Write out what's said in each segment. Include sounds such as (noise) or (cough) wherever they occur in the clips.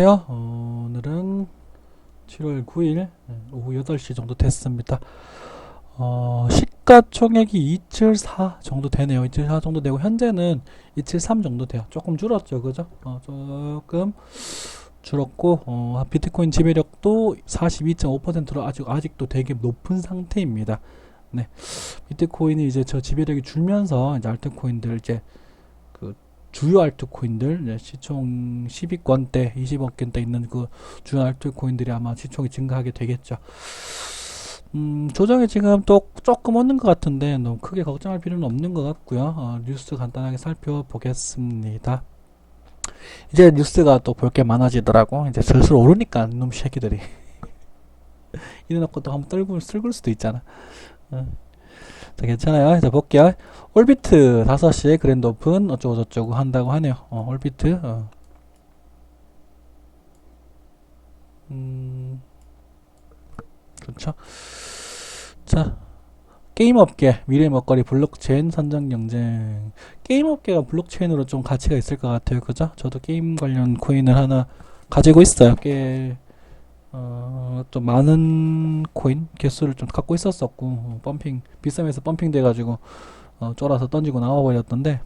안녕하세요. 어, 오늘은 7월 9일 오후 8시 정도 됐습니다. 어, 시가총액이 274 정도 되네요. 274 정도 되고 현재는 273 정도 돼요. 조금 줄었죠, 그죠? 어, 조금 줄었고 어, 비트코인 지배력도 42.5%로 아직 아직도 되게 높은 상태입니다. 네, 비트코인이 이제 저 지배력이 줄면서 이제 알트코인들 이제 그 주요 알트코인들 이제 시총 10위권대, 20억견대 있는 그 주요 알트코인들이 아마 시총이 증가하게 되겠죠. 음, 조정이 지금 또 조금 오는 것 같은데 너무 크게 걱정할 필요는 없는 것 같고요. 어, 뉴스 간단하게 살펴보겠습니다. 이제 뉴스가 또 볼 게 많아지더라고. 이제 슬슬 오르니까 놈 새끼들이 (laughs) 이래놓고 또 한번 떨굴 쓸글 수도 있잖아. 어. 자, 괜찮아요. 자, 볼게요. 올비트 5시에 그랜드 오픈 어쩌고저쩌고 한다고 하네요. 어, 올비트. 어. 음, 그렇죠. 자, 게임업계 미래 먹거리 블록체인 선정 경쟁. 게임업계가 블록체인으로 좀 가치가 있을 것 같아요. 그죠? 저도 게임 관련 코인을 하나 가지고 있어요. 꽤 어, 좀 많은 코인 개수를 좀 갖고 있었었고 어, 펌핑 비싸면서 펌핑 돼가지고 어, 쫄아서 던지고 나와버렸던데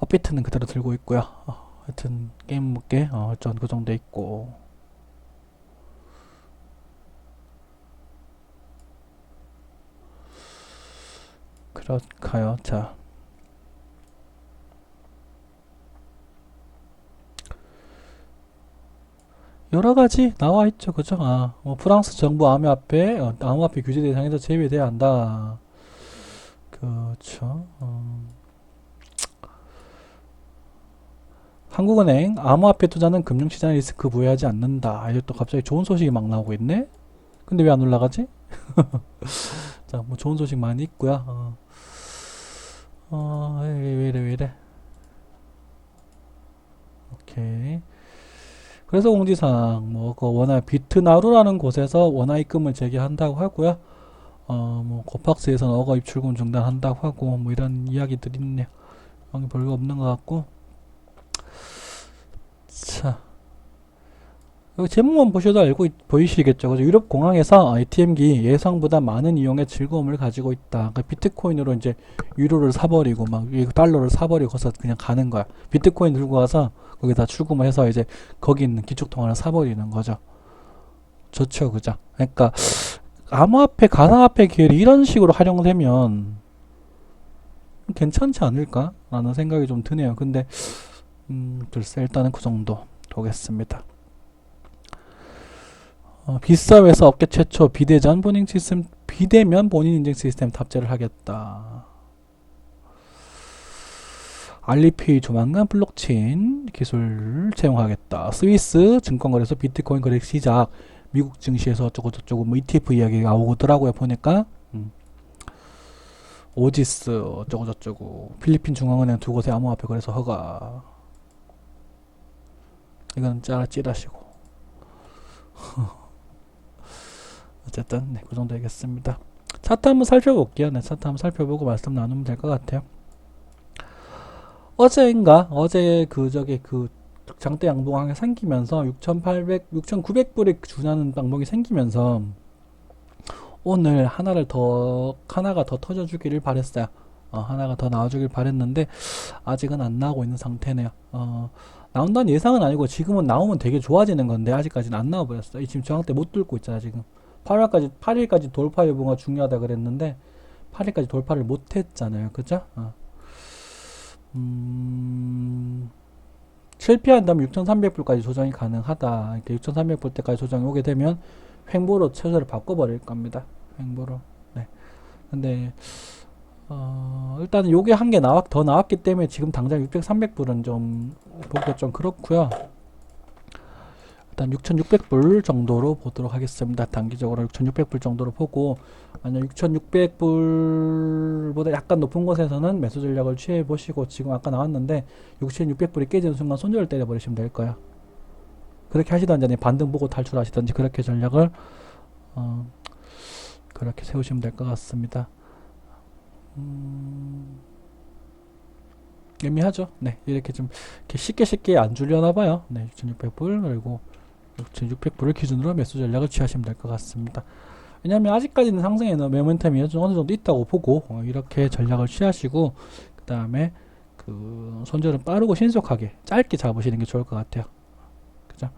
업비트는 그대로 들고 있고요. 어, 하여튼 게임 먹게 어, 전그 정도 있고 그렇가요. 자. 여러 가지 나와 있죠. 그죠? 아, 뭐 프랑스 정부 암호화폐, 어, 암호화폐 규제 대상에서 제외돼야 한다. 그렇죠. 어. 한국은행 암호화폐 투자는 금융시장에 리스크 부여하지 않는다. 이제 또 갑자기 좋은 소식이 막 나오고 있네. 근데 왜 안 올라가지? (laughs) 자, 뭐 좋은 소식 많이 있고요. 어, 어, 왜, 왜 이래, 왜 이래. 오케이. 그래서 공지사항 뭐그 원화 비트나루라는 곳에서 원화 입금을 재개한다고 하고요. 어뭐 고팍스에서는 어거 입출금 중단한다고 하고 뭐 이런 이야기들이 있네요. 여기 별거 없는 것 같고. 자. 제목만 보셔도 알고 있- 보이시겠죠. 그죠? 유럽 공항에서 ATM기 예상보다 많은 이용의 즐거움을 가지고 있다. 그러니까 비트코인으로 이제 유로를 사버리고 막이 달러를 사버리고서 그냥 가는 거야. 비트코인 들고 가서 거기다 출금을 해서 이제 거기 있는 기축통화를 사버리는 거죠. 좋죠, 그죠? 그러니까 암호화폐, 가상화폐 계열이 이런 식으로 활용되면 괜찮지 않을까라는 생각이 좀 드네요. 근데 음, 글쎄 일단은 그 정도 보겠습니다. 어, 빗사회에서 업계 최초 비대전 본인 시스템 비대면 본인 인증 시스템 탑재를 하겠다. 알리페이 조만간 블록체인 기술 채용하겠다. 스위스 증권거래소 비트코인 거래 시작. 미국 증시에서 어쩌고 저쩌고 뭐 ETF 이야기가 나오더라고요. 보니까 음. 오지스 어쩌고 저쩌고 필리핀 중앙은행 두 곳의 암호화폐 거래소 허가. 이건 짜라 찌라시고. (laughs) 어쨌든 네, 그 정도 되겠습니다. 차트 한번 살펴볼게요. 네, 차트 한번 살펴보고 말씀 나누면 될 것 같아요. 어제인가 어제 그 저기 그 장대 양봉항이 생기면서 6,800, 6,900불에 준하는 양봉이 생기면서 오늘 하나를 더 하나가 더 터져주기를 바랬어요. 어, 하나가 더 나와주길 바랬는데 아직은 안 나오고 있는 상태네요. 어, 나온다는 예상은 아니고 지금은 나오면 되게 좋아지는 건데 아직까지는 안 나와버렸어요. 이 지금 저항대 못 뚫고 있잖아 지금. 8월까지 8일까지 돌파 여부가 중요하다 그랬는데 8일까지 돌파를 못 했잖아요. 그죠? 어. 음, 실패한다면 6,300불까지 조정이 가능하다. 이렇게 6,300불 때까지 조정이 오게 되면 횡보로 최소를 바꿔버릴 겁니다. 횡보로. 네. 근데 어, 일단은 요게 한 개 나왔 더 나왔기 때문에 지금 당장 600, 300불은 좀 보기가 좀 그렇고요. 일단 6,600불 정도로 보도록 하겠습니다. 단기적으로 6,600불 정도로 보고 만약 6,600불보다 약간 높은 곳에서는 매수 전략을 취해 보시고 지금 아까 나왔는데 6,600불이 깨지는 순간 손절을 때려 버리시면 될 거예요. 그렇게 하시던지 아니면 반등 보고 탈출하시던지 그렇게 전략을 어, 그렇게 세우시면 될 것 같습니다. 음, 애매하죠. 네, 이렇게 좀 이렇게 쉽게 쉽게 안 줄려나 봐요. 네, 6,600불 그리고 6,600불을 기준으로 매수 전략을 취하시면 될 것 같습니다. 왜냐하면 아직까지는 상승에는 모멘텀이 좀 어느 정도 있다고 보고 어, 이렇게 전략을 취하시고 그 다음에 그 손절은 빠르고 신속하게 짧게 잡으시는 게 좋을 것 같아요. 그죠?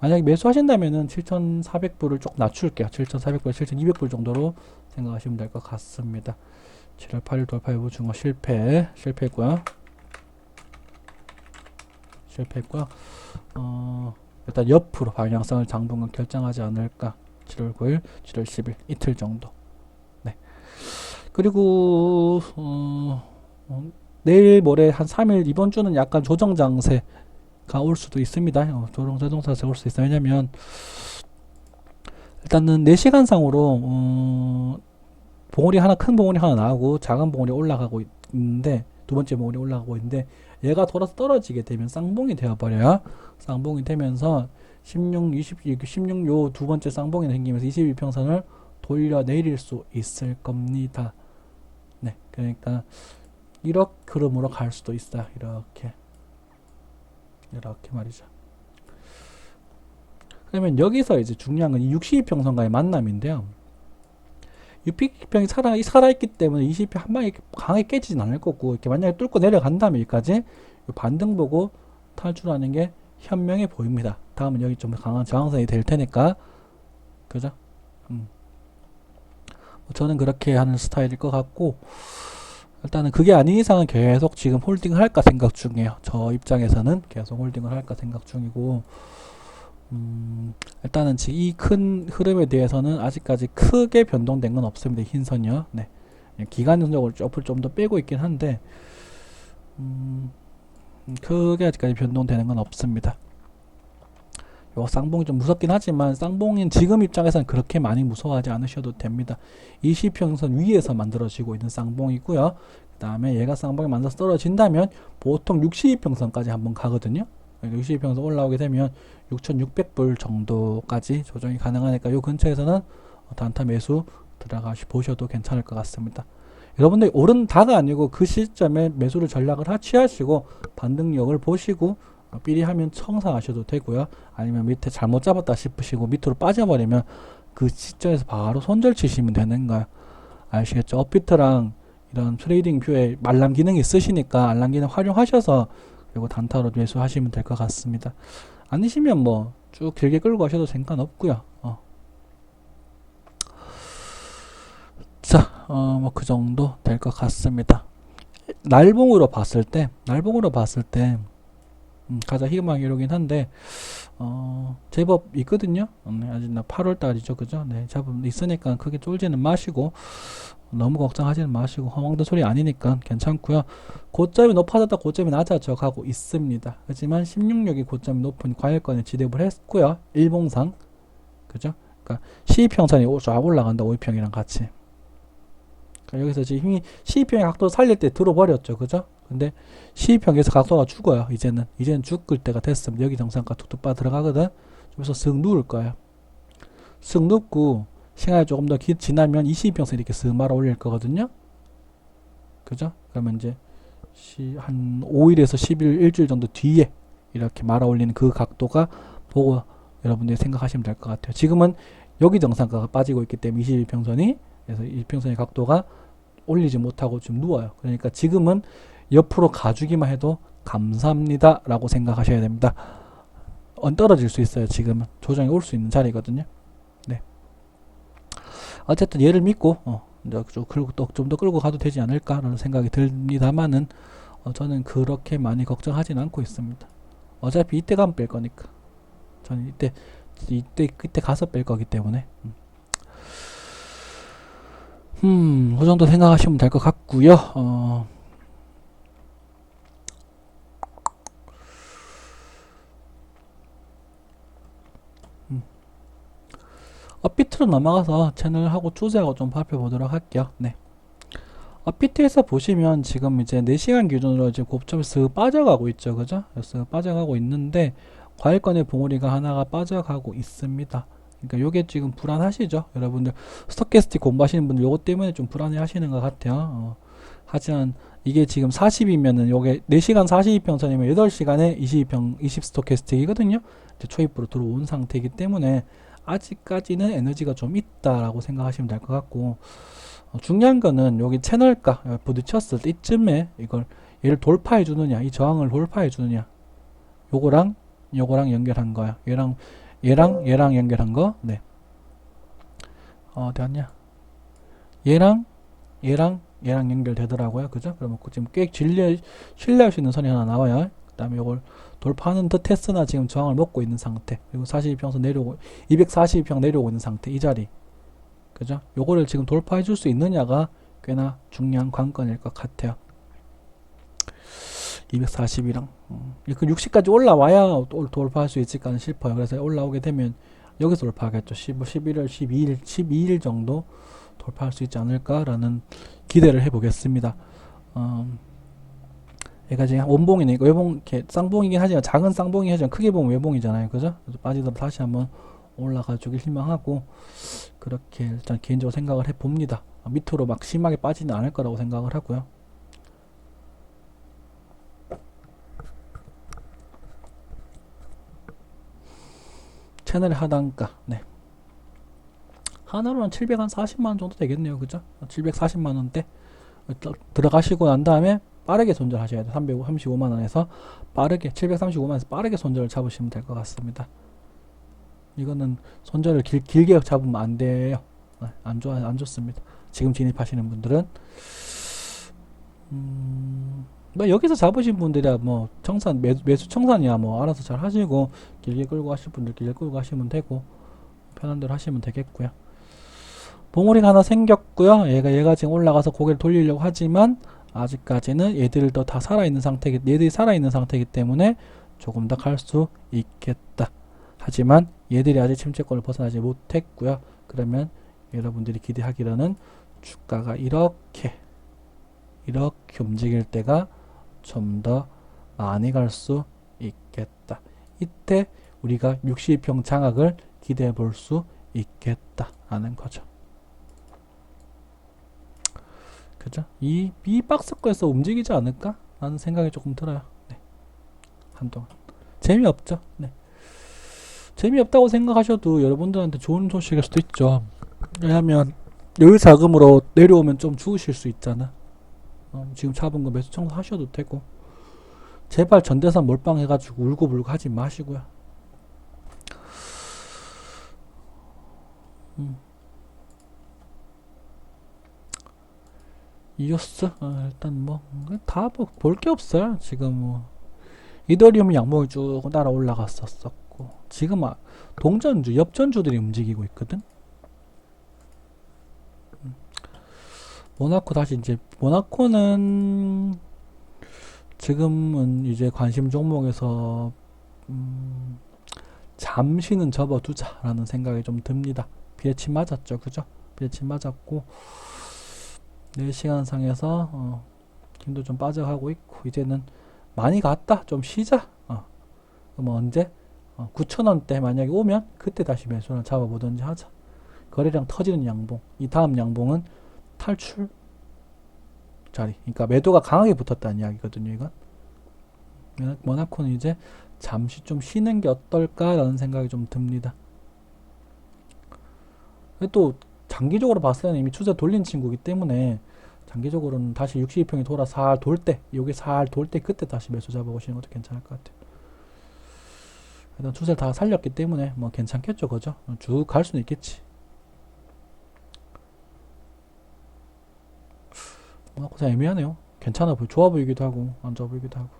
만약에 매수하신다면은 7,400불을 조금 낮출게요. 7,400불, 7,200불 정도로 생각하시면 될 것 같습니다. 7월 8일 돌파 일부 중어 실패, 실패했고요. 실패했고요. 어, 일단 옆으로 방향성을 당분간 결정하지 않을까. 7월 9일, 7월 10일 이틀 정도. 네. 그리고 어, 어, 내일 모레 한 3일 이번 주는 약간 조정 장세가 올 수도 있습니다. 어, 조정 조정 장세 올 수 있어요. 왜냐면 일단은 4시간상으로 어, 봉우리 하나 큰 봉우리 하나 나오고 작은 봉우리 올라가고 있는데 두 번째 봉우리 올라가고 있는데 얘가 돌아서 떨어지게 되면 쌍봉이 되어 버려요. 쌍봉이 되면서 16, 20, 16 요 두 번째 쌍봉이 생기면서 22평선을 돌려 내릴 수 있을 겁니다. 네, 그러니까 이렇게 흐름으로 갈 수도 있어요. 이렇게 이렇게 말이죠. 그러면 여기서 이제 중요한 건이 62평선과의 만남인데요. 6P평이 살아, 살아있기 때문에 20피 한 방에 강하게 깨지진 않을 거고, 이렇게 만약에 뚫고 내려간다면 여기까지 반등 보고 탈출하는 게 현명해 보입니다. 다음은 여기 좀 강한 저항선이 될 테니까, 그죠? 음. 뭐 저는 그렇게 하는 스타일일 것 같고, 일단은 그게 아닌 이상은 계속 지금 홀딩을 할까 생각 중이에요. 저 입장에서는 계속 홀딩을 할까 생각 중이고, 음, 일단은 이 큰 흐름에 대해서는 아직까지 크게 변동된 건 없습니다. 흰선이요. 네. 기간적으로 옆을 좀 더 빼고 있긴 한데, 음, 크게 아직까지 변동되는 건 없습니다. 요 쌍봉이 좀 무섭긴 하지만 쌍봉인 지금 입장에서는 그렇게 많이 무서워하지 않으셔도 됩니다. 20평선 위에서 만들어지고 있는 쌍봉이고요. 그 다음에 얘가 쌍봉이 만들어서 떨어진다면 보통 62평선까지 한번 가거든요. 62평선 올라오게 되면 6,600불 정도까지 조정이 가능하니까 요 근처에서는 단타 매수 들어가 보셔도 괜찮을 것 같습니다. 여러분들 오른 다가 아니고 그 시점에 매수를 전략을 취하시고 반등력을 보시고 삐리하면 청산하셔도 되고요. 아니면 밑에 잘못 잡았다 싶으시고 밑으로 빠져버리면 그 시점에서 바로 손절 치시면 되는 거예요. 아시겠죠? 업비트랑 이런 트레이딩 뷰에 말람 기능이 있으시니까 알람 기능 활용하셔서 그리고 단타로 매수하시면 될 것 같습니다. 아니시면 뭐 쭉 길게 끌고 가셔도 상관없고요. 어. 자, 어, 뭐 그 정도 될 것 같습니다. 날봉으로 봤을 때, 날봉으로 봤을 때 음, 가장 희망이 이긴 한데 어, 제법 있거든요. 네, 아직 나 8월 달이죠, 그죠? 네, 제법 있으니까 크게 쫄지는 마시고 너무 걱정하지는 마시고 허망도 소리 아니니까 괜찮고요. 고점이 높아졌다 고점이 낮아져 가고 있습니다. 하지만 16력이 고점이 높은 과열권에 지대을 했고요. 일봉상 그죠? 그러니까 12평선이 쫙 올라간다 5평이랑 같이. 그러니까 여기서 지금 힘이 12평의 각도를 살릴 때 들어버렸죠, 그죠? 근데 12평에서 각도가 죽어요. 이제는 이제는 죽을 때가 됐습니다. 여기 정상가 툭툭 빠 들어가거든. 그래서 쓱 누울 거예요. 쓱 눕고 시간이 조금 더 기, 지나면 22평선 이렇게 쓱 말아 올릴 거거든요. 그죠? 그러면 이제 시, 한 5일에서 10일, 일주일 정도 뒤에 이렇게 말아 올리는 그 각도가 보고 여러분들이 생각하시면 될 것 같아요. 지금은 여기 정상가가 빠지고 있기 때문에 21평선이 그래서 1평선의 각도가 올리지 못하고 좀 누워요. 그러니까 지금은 옆으로 가주기만 해도 감사합니다 라고 생각하셔야 됩니다. 언 떨어질 수 있어요. 지금은 조정이 올 수 있는 자리거든요. 어쨌든 얘를 믿고 어, 이제 좀더 끌고 가도 되지 않을까라는 생각이 듭니다만은 어, 저는 그렇게 많이 걱정하진 않고 있습니다. 어차피 이때 가면 뺄 거니까. 저는 이때 이때 그때 가서 뺄 거기 때문에. 음, 음 그 정도 생각하시면 될 것 같고요. 어, 업비트로 넘어가서 채널하고 추세하고 좀 살펴보도록 할게요. 네. 업비트에서 보시면 지금 이제 4시간 기준으로 이제 고점에서 빠져가고 있죠. 그죠? 그래서 빠져가고 있는데 과일권의 봉우리가 하나가 빠져가고 있습니다. 그러니까 요게 지금 불안하시죠? 여러분들 스토캐스틱 공부하시는 분들 요것 때문에 좀 불안해 하시는 것 같아요. 어. 하지만 이게 지금 40이면은 요게 4시간 42평선이면 8시간에 22평 20스토캐스틱이거든요. 이제 초입부로 들어온 상태이기 때문에 아직까지는 에너지가 좀 있다라고 생각하시면 될 것 같고 어, 중요한 거는 여기 채널가 어, 부딪혔을 때 이쯤에 이걸 얘를 돌파해 주느냐 이 저항을 돌파해 주느냐 요거랑 요거랑 연결한 거야. 얘랑 얘랑 얘랑 연결한 거? 네. 어, 갔냐? 얘랑 얘랑 얘랑 연결되더라고요. 그죠? 그러면 그 지금 꽤 신뢰, 신뢰할 수 있는 선이 하나 나와요. 그 다음에 요걸 돌파하는 듯 했으나 지금 저항을 먹고 있는 상태. 그리고 42평선 내려오고 242평 내려오고 있는 상태 이 자리. 그죠? 요거를 지금 돌파해 줄 수 있느냐가 꽤나 중요한 관건일 것 같아요. 240이랑 음, 그 60까지 올라와야 또 돌파할 수 있을까 싶어요. 그래서 올라오게 되면 여기서 돌파하겠죠. 15, 11월 12일 12일 정도 돌파할 수 있지 않을까라는 기대를 해보겠습니다. 음, 얘가 지금 원봉이니까 외봉 이렇게 쌍봉이긴 하지만 작은 쌍봉이 하지만 크게 보면 외봉이잖아요. 그죠? 그래서 빠지다 다시 한번 올라가 주길 희망하고 그렇게 일단 개인적으로 생각을 해 봅니다. 밑으로 막 심하게 빠지는 않을 거라고 생각을 하고요. 채널 하단가. 네. 하나로는 740만원 정도 되겠네요. 그죠? 740만원대. 들어가시고 난 다음에 빠르게 손절하셔야 돼요. 335만 원에서 빠르게 735만 원에서 빠르게 손절을 잡으시면 될 것 같습니다. 이거는 손절을 길, 길게 잡으면 안 돼요. 네, 안 좋아 안 좋습니다. 지금 진입하시는 분들은. 음, 뭐 여기서 잡으신 분들이야 뭐 청산 매, 매수 청산이야 뭐 알아서 잘 하시고 길게 끌고 가실 분들 길게 끌고 가시면 되고 편한 대로 하시면 되겠고요. 봉우리가 하나 생겼고요. 얘가 얘가 지금 올라가서 고개를 돌리려고 하지만 아직까지는 얘들도 다 살아있는 상태기 얘들이 살아있는 상태이기 때문에 조금 더 갈 수 있겠다 하지만 얘들이 아직 침체권을 벗어나지 못했고요 그러면 여러분들이 기대하기로는 주가가 이렇게 이렇게 움직일 때가 좀 더 많이 갈 수 있겠다. 이때 우리가 60평 장악을 기대해 볼 수 있겠다. 하는 거죠. 그죠? 이, 이 박스권에서 움직이지 않을까? 라는 생각이 조금 들어요. 네. 한동안. 재미없죠? 네. 재미없다고 생각하셔도 여러분들한테 좋은 소식일 수도 있죠. 왜냐하면 여유 자금으로 내려오면 좀 죽으실 수 있잖아. 어, 지금 잡은 거 매수 청소 하셔도 되고 제발 전대산 몰빵해가지고 울고불고 하지 마시고요. 음. 이오스 어, 일단 뭐 다 볼 게 없어요. 지금 뭐 이더리움 양봉이 쭉 따라 올라갔었었고 지금 아, 동전주, 엽전주들이 움직이고 있거든. 모나코 다시 이제 모나코는 지금은 이제 관심 종목에서 음 잠시는 접어두자라는 생각이 좀 듭니다. 비에치 맞았죠, 그죠? 비에치 맞았고 4시간 상에서 어, 힘도 좀 빠져가고 있고 이제는 많이 갔다, 좀 쉬자. 어. 그럼 언제? 어, 9천원대 만약에 오면 그때 다시 매수를 잡아보든지 하자. 거래량 터지는 양봉. 이 다음 양봉은 탈출 자리. 그러니까 매도가 강하게 붙었다는 이야기거든요, 이건. 모나코는 이제 잠시 좀 쉬는 게 어떨까라는 생각이 좀 듭니다. 또 장기적으로 봤을 때는 이미 추세 돌린 친구기 때문에 장기적으로는 다시 62평이 돌아 살 돌 때, 여기 살 돌 때 그때 다시 매수 잡아보시는 것도 괜찮을 것 같아요. 일단 추세를 다 살렸기 때문에 뭐 괜찮겠죠, 그죠? 쭉 갈 수는 있겠지. 모나코 애매하네요. 괜찮아 보이, 좋아 보이기도 하고 안 좋아 보이기도 하고.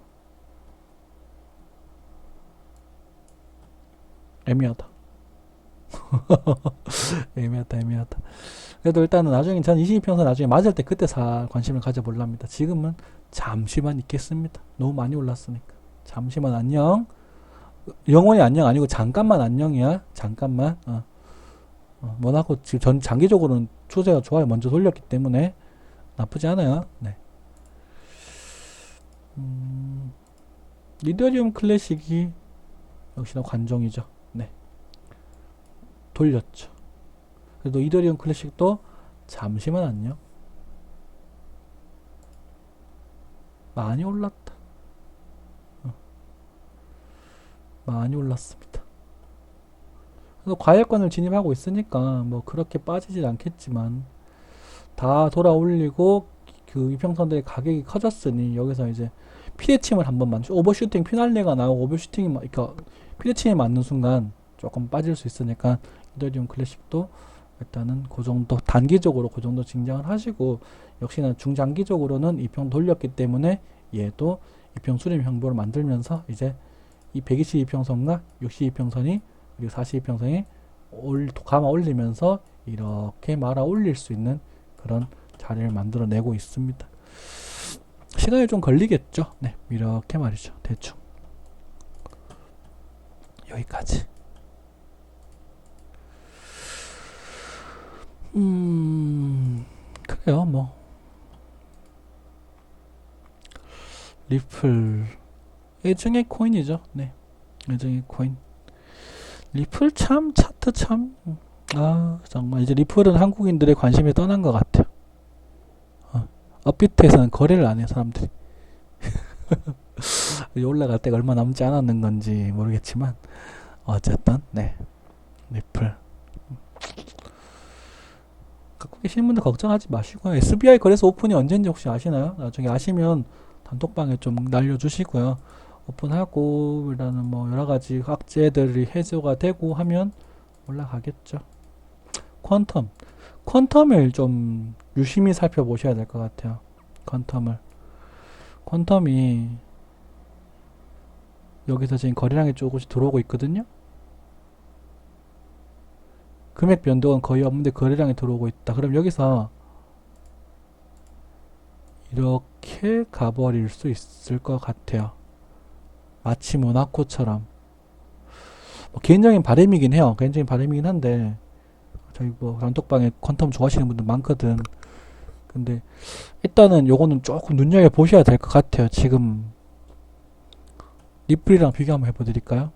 애매하다. (laughs) 애매하다, 애매하다. 그래도 일단은 나중에 전 22평선 나중에 맞을 때 그때 사 관심을 가져볼랍니다. 지금은 잠시만 있겠습니다. 너무 많이 올랐으니까. 잠시만 안녕. 영원히 안녕 아니고 잠깐만 안녕이야. 잠깐만. 어. 어, 모나코 지금 전 장기적으로는 추세가 좋아요. 먼저 돌렸기 때문에 나쁘지 않아요. 네. 음, 이더리움 클래식이 역시나 관종이죠. 네. 돌렸죠. 그래도 이더리움 클래식도 잠시만 안녕. 많이 올랐다. 어. 많이 올랐습니다. 그래서 과열권을 진입하고 있으니까 뭐 그렇게 빠지진 않겠지만 다 돌아 올리고 그 이평선들의 가격이 커졌으니 여기서 이제 피대침을 한 번 만 오버슈팅 피날레가 나오고 오버슈팅이 막 그러니까 피대침이 맞는 순간 조금 빠질 수 있으니까 이더리움 클래식도 일단은 그 정도 단기적으로 그 정도 진정을 하시고 역시나 중장기적으로는 이평 돌렸기 때문에 얘도 이평 수렴 형보를 만들면서 이제 이 122평선과 62평선이 그리고 42평선이 올 감아 올리면서 이렇게 말아 올릴 수 있는 그런 자리를 만들어 내고 있습니다. 시간이 좀 걸리겠죠. 네, 이렇게 말이죠. 대충 여기까지. 음, 그래요, 뭐. 리플. 예정의 코인이죠. 네. 예정의 코인. 리플 참, 차트 참, 아, 정말 이제 리플은 한국인들의 관심이 떠난 것 같아요. 어, 업비트에서는 거래를 안 해요, 사람들이. (laughs) 올라갈 때가 얼마 남지 않았는 건지 모르겠지만, 어쨌든, 네. 리플. 갖고 계시는 분들 걱정하지 마시고요. SBI 거래소 오픈이 언제인지 혹시 아시나요? 나중에 아시면 단톡방에 좀 날려주시고요. 오픈하고 이라는 뭐 여러 가지 악재들이 해소가 되고 하면 올라가겠죠. 퀀텀. 퀀텀을 좀 유심히 살펴보셔야 될 것 같아요. 퀀텀을. 퀀텀이 여기서 지금 거래량이 조금씩 들어오고 있거든요. 금액 변동은 거의 없는데 거래량이 들어오고 있다. 그럼 여기서 이렇게 가버릴 수 있을 것 같아요. 마치 모나코처럼. 뭐 개인적인 바람이긴 해요. 개인적인 바람이긴 한데 저희 뭐 단톡방에 퀀텀 좋아하시는 분들 많거든. 근데 일단은 요거는 조금 눈여겨 보셔야 될 것 같아요. 지금 리플이랑 비교 한번 해보드릴까요?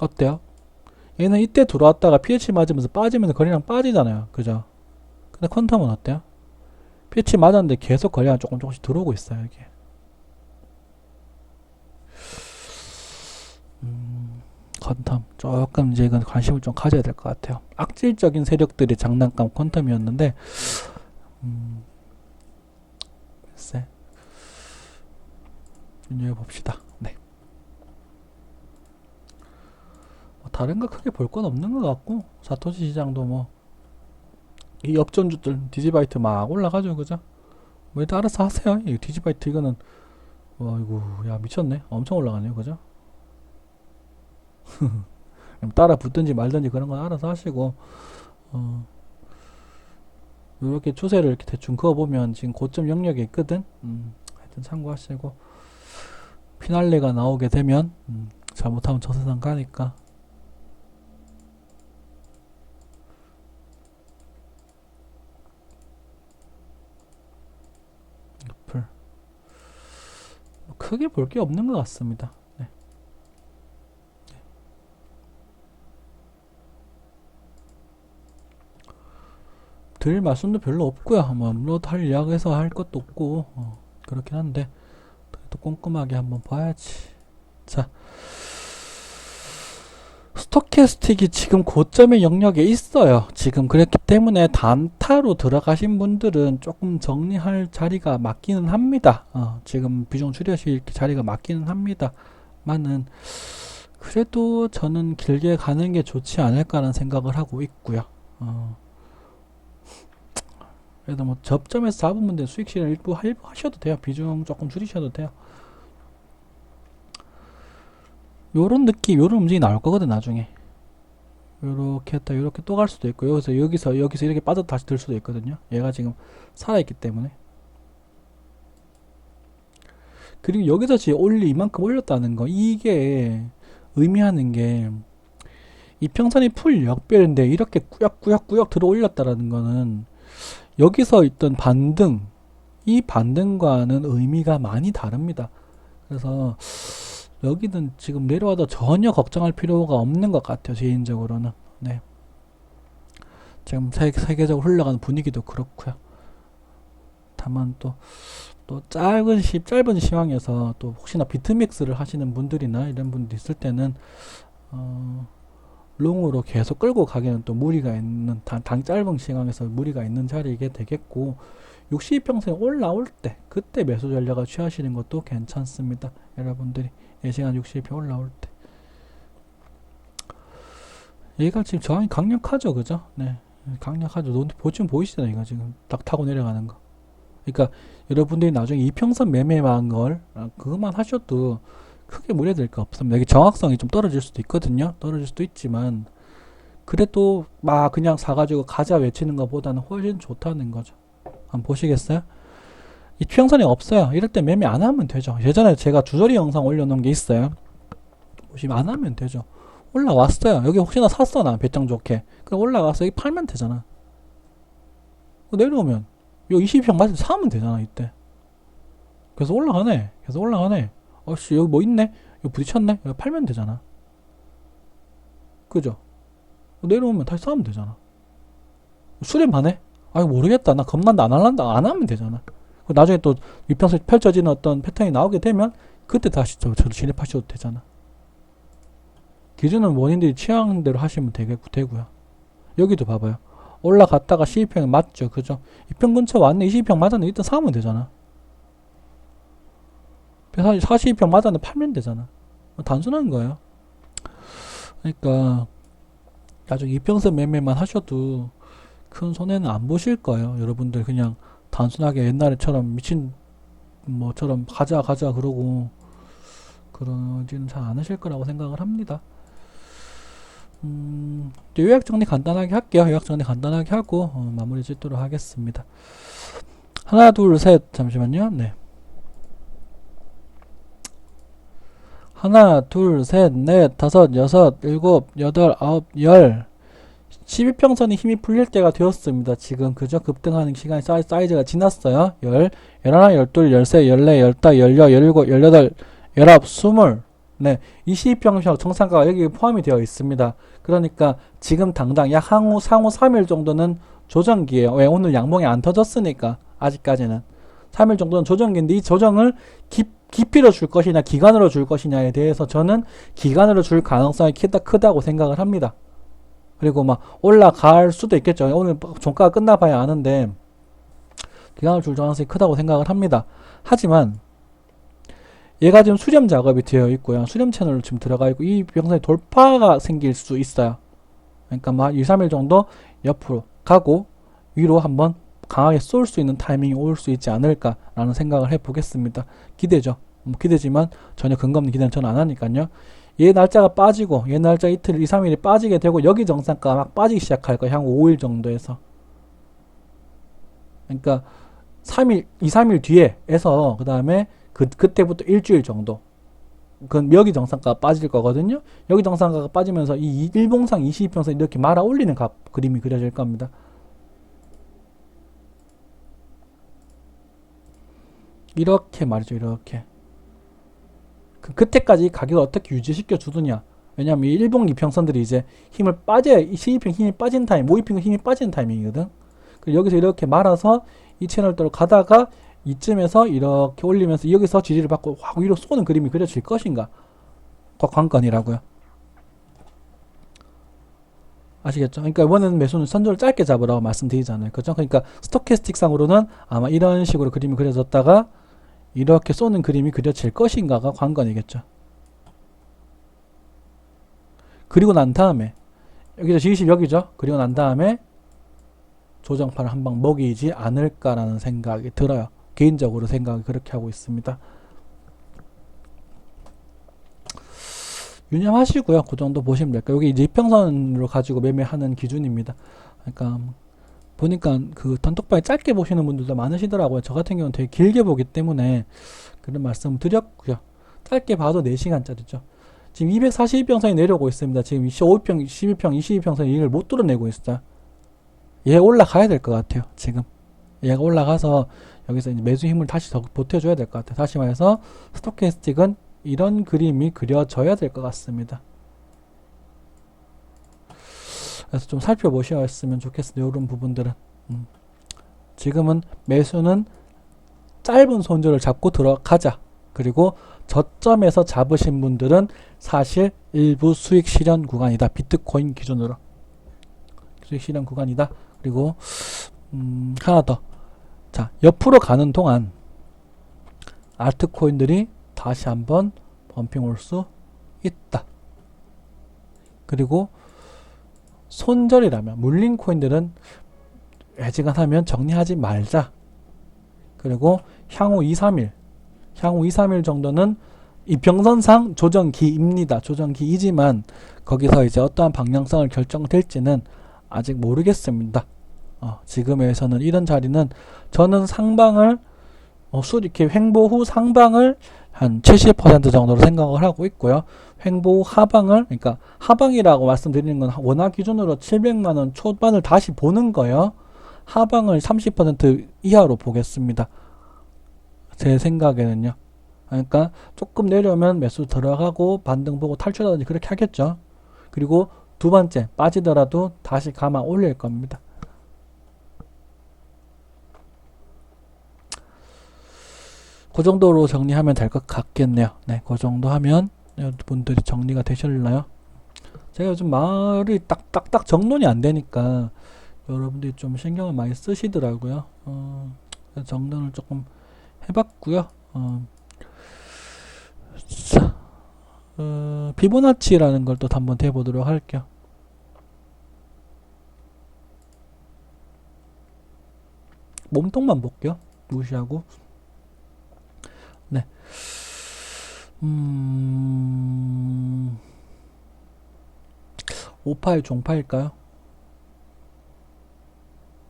어때요? 얘는 이때 들어왔다가 pH 맞으면서 빠지면서 거리량 빠지잖아요. 그죠? 근데 퀀텀은 어때요? pH 맞았는데 계속 거리량 조금 조금씩 들어오고 있어요. 이게. 음, 퀀텀 조금 이제 이건 관심을 좀 가져야 될 것 같아요. 악질적인 세력들의 장난감 퀀텀이었는데 음, 글쎄 눈여겨 봅시다. 네. 뭐 다른 거 크게 볼 건 없는 것 같고 사토시 시장도 뭐이 역전주들 디지바이트 막 올라가죠 그죠? 뭐 일단 알아서 하세요. 이 디지바이트 이거는. 와 이거 야 미쳤네. 엄청 올라가네요 그죠? (laughs) 따라 붙든지 말든지 그런 건 알아서 하시고 어 이렇게 추세를 이렇게 대충 그어보면 지금 고점 영역에 있거든? 음 하여튼 참고하시고 피날레가 나오게 되면 음, 잘못하면 저 세상 가니까 리플 뭐 크게 볼 게 없는 것 같습니다. 네. 드릴 말씀도 별로 없고요. 뭐 업로드 할 이야기해서 할 것도 없고 어, 그렇긴 한데 또 꼼꼼하게 한번 봐야지. 자, 스토캐스틱이 지금 고점의 영역에 있어요. 지금 그랬기 때문에 단타로 들어가신 분들은 조금 정리할 자리가 맞기는 합니다. 어, 지금 비중 추려실 자리가 맞기는 합니다 만은 그래도 저는 길게 가는 게 좋지 않을까라는 생각을 하고 있고요. 어, 그래도 뭐 접점에서 잡은 분들 수익 실현 일부 하- 일부 하셔도 돼요. 비중 조금 줄이셔도 돼요. 요런 느낌, 요런 움직임이 나올 거거든, 나중에. 요렇게 했다, 요렇게 또 갈 수도 있고, 여기서, 여기서, 여기서 이렇게 빠져 다시 들 수도 있거든요. 얘가 지금 살아있기 때문에. 그리고 여기서 지금 올리, 이만큼 올렸다는 거, 이게 의미하는 게, 이평선이 풀 역별인데, 이렇게 꾸역꾸역꾸역 들어 올렸다라는 거는, 여기서 있던 반등, 이 반등과는 의미가 많이 다릅니다. 그래서, 여기는 지금 내려와도 전혀 걱정할 필요가 없는 것 같아요. 개인적으로는. 네. 지금 세, 세계 적으로 흘러가는 분위기도 그렇고요. 다만 또, 또 짧은 시, 짧은 시황에서 또 혹시나 비트믹스를 하시는 분들이나 이런 분들 있을 때는, 어, 롱으로 계속 끌고 가기는 또 무리가 있는, 당, 당 짧은 시황에서 무리가 있는 자리이게 되겠고, 62평선이 올라올 때, 그때 매수 전략을 취하시는 것도 괜찮습니다. 여러분들이 예시간 62평 올라올 때. 얘가 지금 저항이 강력하죠, 그죠? 네. 강력하죠. 너 보시면 보이시잖아요, 이거 지금 딱 타고 내려가는 거. 그러니까 여러분들이 나중에 이평선 매매한 걸 아, 그것만 하셔도 크게 무리될 거 없습니다. 여기 정확성이 좀 떨어질 수도 있거든요. 떨어질 수도 있지만 그래도 막 그냥 사가지고 가자 외치는 것보다는 훨씬 좋다는 거죠. 한번 보시겠어요? 이 평선이 없어요. 이럴 때 매매 안 하면 되죠. 예전에 제가 주저리 영상 올려놓은 게 있어요. 보시면 안 하면 되죠. 올라왔어요. 여기 혹시나 샀어 나 배짱 좋게. 그럼 올라가서 여기 팔면 되잖아. 내려오면 요 20평 맞을 때 사면 되잖아 이때. 그래서 올라가네. 계속 올라가네. 어씨 여기 뭐 있네. 여기 부딪혔네. 여기 팔면 되잖아. 그죠? 내려오면 다시 사면 되잖아. 수렴하네. 아이 모르겠다. 나 겁난다. 안 할란다. 안 하면 되잖아. 그 나중에 또 위평서 펼쳐지는 어떤 패턴이 나오게 되면 그때 다시 저, 저도 진입하셔도 되잖아. 기준은 원인들이 취향대로 하시면 되겠고 되고요. 여기도 봐봐요. 올라갔다가 12평 맞죠, 그죠? 2평 근처 왔네, 22평 맞았네, 일단 사면 되잖아. 42평 맞았는데 팔면 되잖아. 단순한 거예요. 그러니까 나중에 이평선 매매만 하셔도 큰 손해는 안 보실 거예요. 여러분들 그냥 단순하게 옛날에처럼 미친 뭐처럼 가자 가자 그러고 그러지는 잘 않으실 거라고 생각을 합니다. 음, 요약 정리 간단하게 할게요. 요약 정리 간단하게 하고 어, 마무리 짓도록 하겠습니다. 하나, 둘, 셋. 잠시만요. 네. 하나, 둘, 셋, 넷, 다섯, 여섯, 일곱, 여덟, 아홉, 열. 12평선이 힘이 풀릴 때가 되었습니다. 지금 그죠? 급등하는 시간이 사이, 사이즈가 지났어요. 열, 열하나, 열둘, 열세, 열네, 열다, 열여, 열일곱, 열여덟, 열아홉, 스물. 네, 22평형 정상가가 여기 포함이 되어 있습니다. 그러니까 지금 당장 약 향후 상후 3일 정도는 조정기예요. 왜 오늘 양봉이 안 터졌으니까 아직까지는 3일 정도는 조정기인데 이 조정을 깊, 깊이로 줄 것이냐 기간으로 줄 것이냐에 대해서 저는 기간으로 줄 가능성이 크다, 크다고 생각을 합니다. 그리고 막 올라갈 수도 있겠죠. 오늘 종가가 끝나봐야 아는데 기간을 줄 가능성이 크다고 생각을 합니다. 하지만 얘가 지금 수렴 작업이 되어 있고요. 수렴 채널로 지금 들어가 있고 이 병선에 돌파가 생길 수 있어요. 그러니까 뭐 2, 3일 정도 옆으로 가고 위로 한번 강하게 쏠 수 있는 타이밍이 올 수 있지 않을까라는 생각을 해보겠습니다. 기대죠. 뭐 기대지만 전혀 근거 없는 기대는 저는 안 하니까요. 얘 날짜가 빠지고 얘 날짜 이틀 2, 3일이 빠지게 되고 여기 정상가 막 빠지기 시작할 거예요. 향후 5일 정도에서. 그러니까 3일, 2, 3일 뒤에에서 그 다음에 그, 그때부터 일주일 정도. 그 여기 정상가가 빠질 거거든요. 여기 정상가가 빠지면서 이 일봉상 22평선 이렇게 말아 올리는 값, 그림이 그려질 겁니다. 이렇게 말이죠, 이렇게. 그, 그때까지 가격을 어떻게 유지시켜 주느냐. 왜냐면 이 일봉 이평선들이 이제 힘을 빠져야, 22평 힘이 빠진 타임, 52평 힘이 빠진 타이밍이거든. 그 여기서 이렇게 말아서 이 채널대로 가다가 이쯤에서 이렇게 올리면서 여기서 지지를 받고 확 위로 쏘는 그림이 그려질 것인가? 그 관건이라고요. 아시겠죠? 그러니까 원하는 매수는 선조를 짧게 잡으라고 말씀드리잖아요. 그죠? 그러니까 스토캐스틱상으로는 아마 이런 식으로 그림이 그려졌다가 이렇게 쏘는 그림이 그려질 것인가가 관건이겠죠. 그리고 난 다음에 여기서 지시 여기죠. 그리고 난 다음에 조정판을 한방 먹이지 않을까라는 생각이 들어요. 개인적으로 생각을 그렇게 하고 있습니다. 유념하시고요. 그 정도 보시면 될까요? 여기 이제 이평선으로 가지고 매매하는 기준입니다. 그러니까 보니까 그 단톡방에 짧게 보시는 분들도 많으시더라고요. 저 같은 경우는 되게 길게 보기 때문에 그런 말씀 드렸고요. 짧게 봐도 4시간짜리죠. 지금 242평선이 내려오고 있습니다. 지금 25평, 12평, 22평선이 이걸 못 뚫어내고 있어요. 얘 올라가야 될 것 같아요. 지금. 얘가 올라가서 여기서 이제 매수 힘을 다시 더 보태줘야 될 것 같아요. 다시 말해서 스토캐스틱은 이런 그림이 그려져야 될 것 같습니다. 그래서 좀 살펴보셨으면 좋겠습니다. 이런 부분들은. 음. 지금은 매수는 짧은 손절을 잡고 들어가자. 그리고 저점에서 잡으신 분들은 사실 일부 수익 실현 구간이다. 비트코인 기준으로. 수익 실현 구간이다. 그리고 음, 하나 더. 자, 옆으로 가는 동안 알트코인들이 다시 한번 범핑 올 수 있다. 그리고 손절이라면 물린 코인들은 해지가 하면 정리하지 말자. 그리고 향후 2, 3일, 향후 2, 3일 정도는 이평선상 조정기입니다. 조정기이지만 거기서 이제 어떠한 방향성을 결정될지는 아직 모르겠습니다. 어, 지금에서는 이런 자리는 저는 상방을 어, 수 이렇게 횡보 후 상방을 한 70% 정도로 생각을 하고 있고요. 횡보 후 하방을 그러니까 하방이라고 말씀드리는 건 원화 기준으로 700만 원 초반을 다시 보는 거예요. 하방을 30% 이하로 보겠습니다. 제 생각에는요. 그러니까 조금 내려오면 매수 들어가고 반등 보고 탈출하든지 그렇게 하겠죠. 그리고 두 번째 빠지더라도 다시 감아 올릴 겁니다. 그 정도로 정리하면 될 것 같겠네요. 네, 그 정도 하면 여러분들이 정리가 되셨나요? 제가 요즘 말이 딱딱딱 정론이 안 되니까 여러분들이 좀 신경을 많이 쓰시더라고요. 어, 정론을 조금 해봤고요. 어, 자, 어, 피보나치라는 걸 또 한번 해보도록 할게요. 몸통만 볼게요. 무시하고. 네. 음, 58 종파일까요?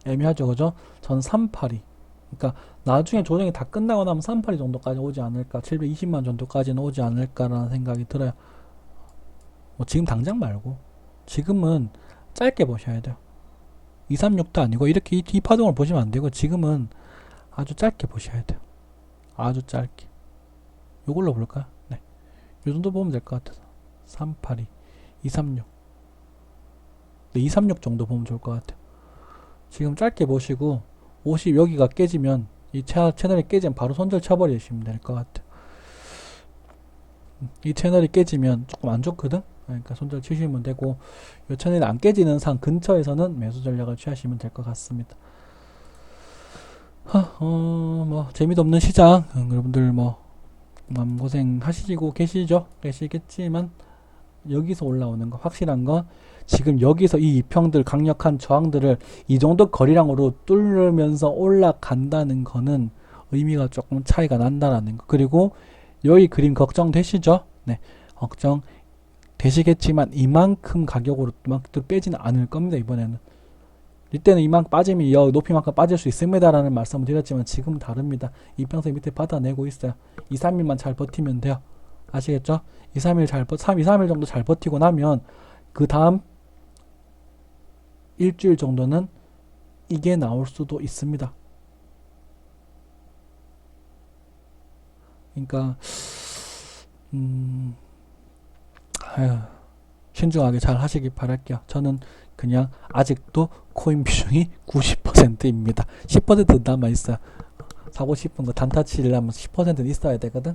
애매하죠, 그죠? 전 382. 그러니까 나중에 조정이 다 끝나고 나면 382 정도까지 오지 않을까, 720만 정도까지는 오지 않을까라는 생각이 들어요. 뭐 지금 당장 말고 지금은 짧게 보셔야 돼요. 236도 아니고 이렇게 이, 이 파동을 보시면 안 되고 지금은 아주 짧게 보셔야 돼요. 아주 짧게. 요걸로 볼까요? 네. 요 정도 보면 될 것 같아서. 382, 236. 네, 236 정도 보면 좋을 것 같아요. 지금 짧게 보시고 50 여기가 깨지면 이 채, 채널이 깨지면 바로 손절 쳐버리시면 될 것 같아요. 음, 이 채널이 깨지면 조금 안 좋거든? 그러니까 손절 치시면 되고 이 채널이 안 깨지는 상 근처에서는 매수 전략을 취하시면 될 것 같습니다. 하, 어, 뭐 재미도 없는 시장 음, 여러분들 뭐 마음고생 하시고 계시죠? 계시겠지만 여기서 올라오는 거 확실한 건 지금 여기서 이 이평들 강력한 저항들을 이 정도 거리량으로 뚫으면서 올라간다는 거는 의미가 조금 차이가 난다라는 거. 그리고 여기 그림 걱정되시죠? 네. 걱정 되시겠지만 이만큼 가격으로 막 빼지는 않을 겁니다. 이번에는. 이때는 이만큼 빠지면 이 높이만큼 빠질 수 있습니다라는 말씀을 드렸지만 지금 다릅니다. 이평선 밑에 받아내고 있어요. 2, 3일만 잘 버티면 돼요. 아시겠죠? 2, 3일 잘 버, 3, 2, 3일 정도 잘 버티고 나면 그 다음 일주일 정도는 이게 나올 수도 있습니다. 그러니까 음, 아유, 신중하게 잘 하시길 바랄게요. 저는 그냥 아직도 코인 비중이 90%입니다. 10% 남아 있어요. 사고 싶은 거 단타 치려면 10%는 있어야 되거든.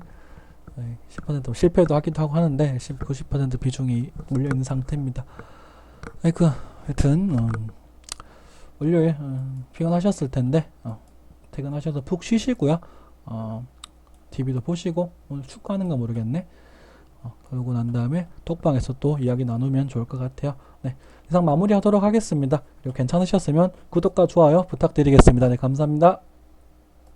10% 실패도 하기도 하고 하는데 90% 비중이 물려 있는 상태입니다. 아이고 하여튼 어, 월요일 어, 피곤하셨을 텐데 어, 퇴근하셔서 푹 쉬시고요. 어, TV도 보시고 오늘 축구하는 거 모르겠네. 어, 그러고 난 다음에 톡방에서 또 이야기 나누면 좋을 것 같아요. 네, 이상 마무리하도록 하겠습니다. 그리고 괜찮으셨으면 구독과 좋아요 부탁드리겠습니다. 네, 감사합니다.